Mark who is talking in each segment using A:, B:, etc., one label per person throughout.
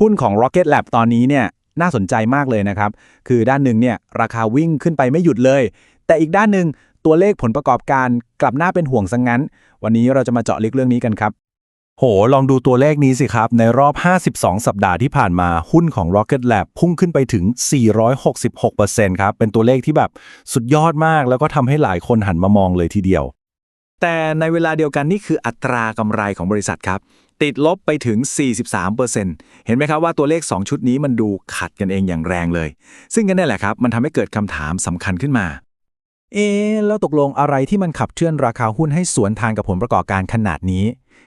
A: หุ้นของ Rocket Lab ตอนนี้เนี่ยน่าสนใจมากเลยนะครับ คือด้านหนึ่งเนี่ยราคาวิ่งขึ้นไปไม่หยุดเลย แต่อีกด้านหนึ่งตัวเลขผลประกอบการกลับน่าเป็นห่วงซะงงั้น วันนี้เราจะมาเจาะลึกเรื่องนี้กันครับ
B: โห ลองดูตัวเลขนี้สิครับ ในรอบ 52 สัปดาห์ที่ผ่านมาหุ้นของ Rocket Lab พุ่งขึ้นไปถึง 466%ครับ เป็นตัวเลขที่แบบสุดยอดมาก แล้วก็ทำให้หลายคนหันมามองเลยทีเดียว
A: แต่ในเวลาเดียวกันนี่คืออัตรากำไรของบริษัทครับ ติดลบไปถึง 43%เห็นไหมครับว่าตัวเลข 2 ชุดนี้มันดูขัดกันเองอย่างแรงเลย ซึ่งกันนั่แหละครับ มันทำให้เกิดคำถามสำคัญขึ้นมา เอ๊แล้วตกลงอะไรที่มันขับเคลื่อนราคาหุ้นให้สวนทางกับผลประกอบการขนาดนี้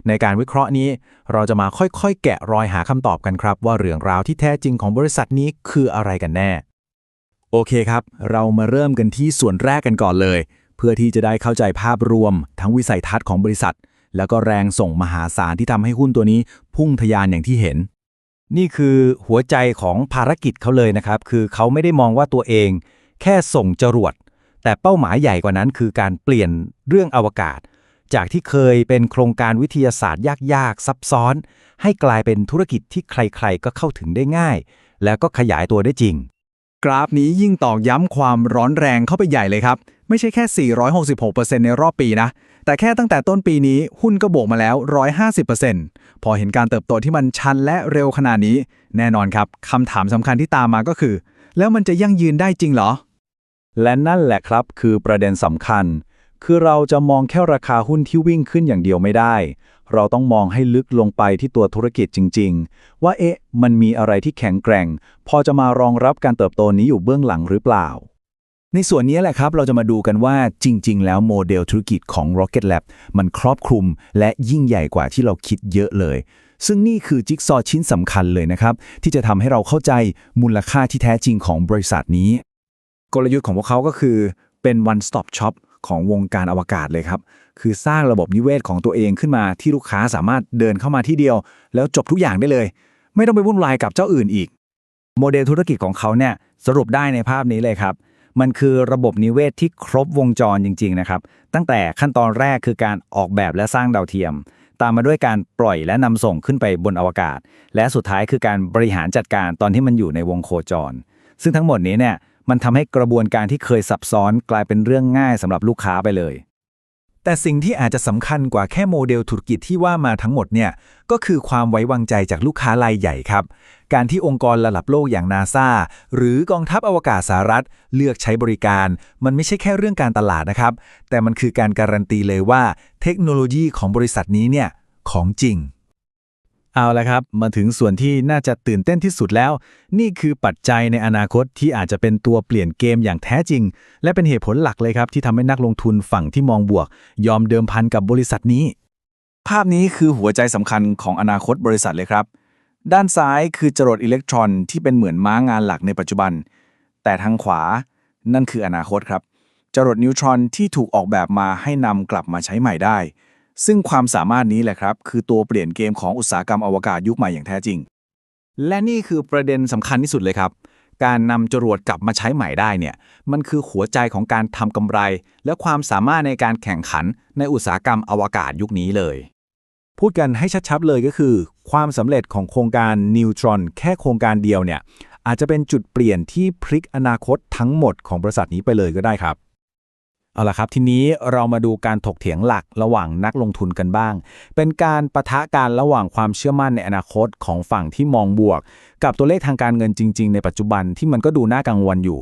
A: ในการวิเคราะห์นี้ เราจะมาค่อยๆ แกะรอยหาคำตอบกันครับ ว่าเรื่องราวที่แท้จริงของบริษัทนี้คืออะไรกันแน่ โอเคครับ เรามาเริ่มกันที่ส่วนแรกกันก่อนเลย พื่อที่จะได้เข้าใจภาพรวม ทั้งวิสัยทัศน์ของบริษัท แล้วก็แรงส่งมหาศาลที่ทำให้หุ้นตัวนี้พุ่งทะยานอย่างที่เห็น
B: นี่คือหัวใจของภารกิจเขาเลยนะครับ คือเขาไม่ได้มองว่าตัวเอง แค่ส่งจรวด แต่เป้าหมายใหญ่กว่านั้น คือการเปลี่ยนเรื่องอวกาศ จากที่เคยเป็นโครงการวิทยาศาสตร์ยากๆซับซ้อน ให้กลายเป็นธุรกิจที่ใครๆ ก็เข้าถึงได้ง่าย แล้วก็ขยายตัวได้จริง
A: กราฟนี้ยิ่งตอกย้ำความร้อนแรงเข้าไปใหญ่เลยครับ ไม่ใช่แค่ 466%ในรอบปีนะ แต่แค่ตั้งแต่ต้นปีนี้หุ้นก็บวกมาแล้ว 150%พอเห็นการเติบโตที่มันชันและเร็วขนาดนี้ แน่นอนครับคำถามสำคัญที่ตามมาก็คือ แล้วมันจะยั่งยืนได้จริงเหรอ
B: และนั่นแหละครับคือประเด็นสำคัญ คือเราจะมองแค่ราคาหุ้นที่วิ่งขึ้นอย่างเดียวไม่ได้ เราต้องมองให้ลึกลงไปที่ตัวธุรกิจจริง ๆ ว่าเอ๊ะ มันมีอะไรที่แข็งแกร่ง พอจะมารองรับการเติบโตนี้อยู่เบื้องหลังหรือเปล่า
A: ในส่วนนี้แหละครับ เราจะมาดูกันว่าจริง ๆ แล้วโมเดลธุรกิจของ Rocket Lab มันครอบคลุมและยิ่งใหญ่กว่าที่เราคิดเยอะเลย ซึ่งนี่คือจิ๊กซอว์ชิ้นสำคัญเลยนะครับ ที่จะทำให้เราเข้าใจมูลค่าที่แท้จริงของบริษัทนี้ กลยุทธ์ของพวกเขาก็คือเป็น one stop shop ของวงการอวกาศเลยครับ คือสร้างระบบนิเวศของตัวเองขึ้นมาที่ลูกค้าสามารถเดินเข้ามาที่เดียว แล้วจบทุกอย่างได้เลย ไม่ต้องไปวุ่นวายกับเจ้าอื่นอีก
B: โมเดลธุรกิจของเขาเนี่ยสรุปได้ในภาพนี้เลยครับ มันคือระบบนิเวศที่ครบวงจรจริง ๆ นะครับ ตั้งแต่ขั้นตอนแรกคือการออกแบบและสร้างดาวเทียม ตามมาด้วยการปล่อยและนำส่งขึ้นไปบนอวกาศ และสุดท้ายคือการบริหารจัดการตอนที่มันอยู่ในวงโคจร ซึ่งทั้งหมดนี้เนี่ยมันทำให้กระบวนการที่เคยซับซ้อนกลายเป็นเรื่องง่ายสำหรับลูกค้าไปเลย
A: แต่สิ่งที่อาจจะสำคัญกว่าแค่โมเดลธุรกิจที่ว่ามาทั้งหมดเนี่ยก็คือความไว้วางใจจากลูกค้ารายใหญ่ครับ การที่องค์กรระดับโลกอย่างนาซาหรือกองทัพอวกาศสหรัฐ เลือกใช้บริการ มันไม่ใช่แค่เรื่องการตลาดนะครับ แต่มันคือการการันตีเลยว่า เทคโนโลยีของบริษัทนี้เนี่ยของจริง เอาละครับ มาถึงส่วนที่น่าจะตื่นเต้นที่สุดแล้ว นี่คือปัจจัยในอนาคตที่อาจจะเป็นตัวเปลี่ยนเกมอย่างแท้จริง และเป็นเหตุผลหลักเลยครับ ที่ทำให้นักลงทุนฝั่งที่มองบวก ยอมเดิมพันกับบริษัทนี้ ภาพนี้คือหัวใจสำคัญของอนาคตบริษัทเลยครับ ด้านซ้ายคือจรวดอิเล็กตรอนที่เป็นเหมือนม้างานหลักในปัจจุบัน แต่ทางขวานั่นคืออนาคตครับจรวดนิวตรอนที่ถูกออกแบบมาให้นำกลับมาใช้ใหม่ได้ ซึ่งความสามารถนี้แหละครับ คือตัวเปลี่ยนเกมของอุตสาหกรรมอวกาศยุคใหม่อย่างแท้จริง และนี่คือประเด็นสำคัญที่สุดเลยครับ การนำจรวดกลับมาใช้ใหม่ได้เนี่ย มันคือหัวใจของการทำกำไร และความสามารถในการแข่งขันในอุตสาหกรรมอวกาศยุคนี้เลย พูดกันให้ชัดๆเลยก็คือ ความสำเร็จของโครงการนิวตรอนแค่โครงการเดียวเนี่ยอาจจะเป็นจุดเปลี่ยนที่พลิกอนาคตทั้งหมดของบริษัทนี้ไปเลยก็ได้ครับ เอาละครับ ทีนี้เรามาดูการถกเถียงหลักระหว่างนักลงทุนกันบ้าง เป็นการประทะการระหว่างความเชื่อมั่นในอนาคตของฝั่งที่มองบวก กับตัวเลขทางการเงินจริง ๆ ในปัจจุบันที่มันก็ดูน่ากังวลอยู่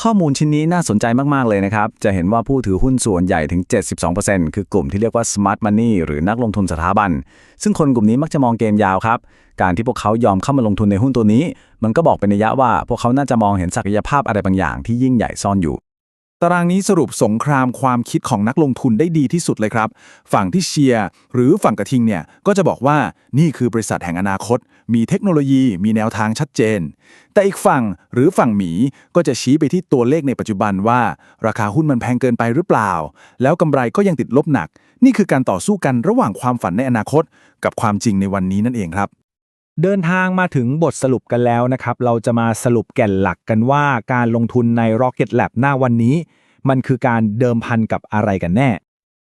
A: ข้อมูลชิ้นนี้น่าสนใจมาก ๆ เลยนะครับ จะเห็นว่าผู้ถือหุ้นส่วนใหญ่ถึง 72%คือกลุ่มที่เรียกว่า smart money หรือนักลงทุนสถาบัน ซึ่งคนกลุ่มนี้มักจะมองเกมยาวครับ การที่พวกเขายอมเข้ามาลงทุนในหุ้นตัวนี้ มันก็บอกเป็นนัยยะว่าพวกเขาน่าจะมองเห็นศักยภาพอะไรบางอย่างที่ยิ่งใหญ่ซ่อนอยู่ ตารางนี้สรุปสงครามความคิดของนักลงทุนได้ดีที่สุดเลยครับ ฝั่งที่เชียร์หรือฝั่งกระทิงเนี่ยก็จะบอกว่านี่คือบริษัทแห่งอนาคต มีเทคโนโลยี มีแนวทางชัดเจน แต่อีกฝั่งหรือฝั่งหมีก็จะชี้ไปที่ตัวเลขในปัจจุบันว่า ราคาหุ้นมันแพงเกินไปหรือเปล่า แล้วกำไรก็ยังติดลบหนัก นี่คือการต่อสู้กันระหว่างความฝันในอนาคต กับความจริงในวันนี้นั่นเองครับ เดินทางมาถึงบทสรุปกันแล้วนะครับ เราจะมาสรุปแก่นหลักกันว่าการลงทุนใน Rocket Lab หน้าวันนี้ มันคือการเดิมพันกับอะไรกันแน่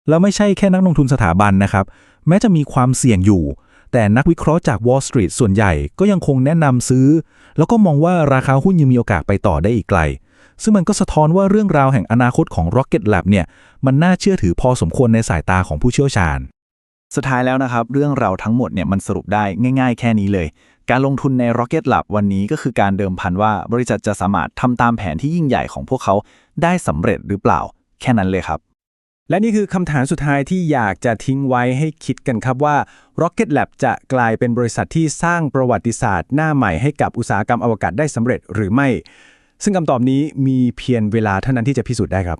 A: แล้วไม่ใช่แค่นักลงทุนสถาบันนะครับ แม้จะมีความเสี่ยงอยู่
C: แต่นักวิเคราะห์จาก Wall Street ส่วนใหญ่ก็ยังคงแนะนำซื้อ แล้วก็มองว่าราคาหุ้นยังมีโอกาสไปต่อได้อีกไกล ซึ่งมันก็สะท้อนว่าเรื่องราวแห่งอนาคตของ Rocket Lab เนี่ยมันน่าเชื่อถือพอสมควรในสายตาของผู้เชี่ยวชาญ
A: สุดท้ายแล้วนะครับ เรื่องเราทั้งหมดเนี่ยมันสรุปได้ง่าย ๆ แค่นี้เลย การลงทุนใน Rocket Lab วันนี้ก็คือการเดิมพันว่าบริษัทจะสามารถทำตามแผนที่ยิ่งใหญ่ของพวกเขาได้สำเร็จหรือเปล่า แค่นั้นเลยครับ
D: และนี่คือคำถามสุดท้ายที่อยากจะทิ้งไว้ให้คิดกันครับว่า Rocket Lab จะกลายเป็นบริษัทที่สร้างประวัติศาสตร์หน้าใหม่ให้กับอุตสาหกรรมอวกาศได้สำเร็จหรือไม่ ซึ่งคำตอบนี้มีเพียงเวลาเท่านั้นที่จะพิสูจน์ได้ครับ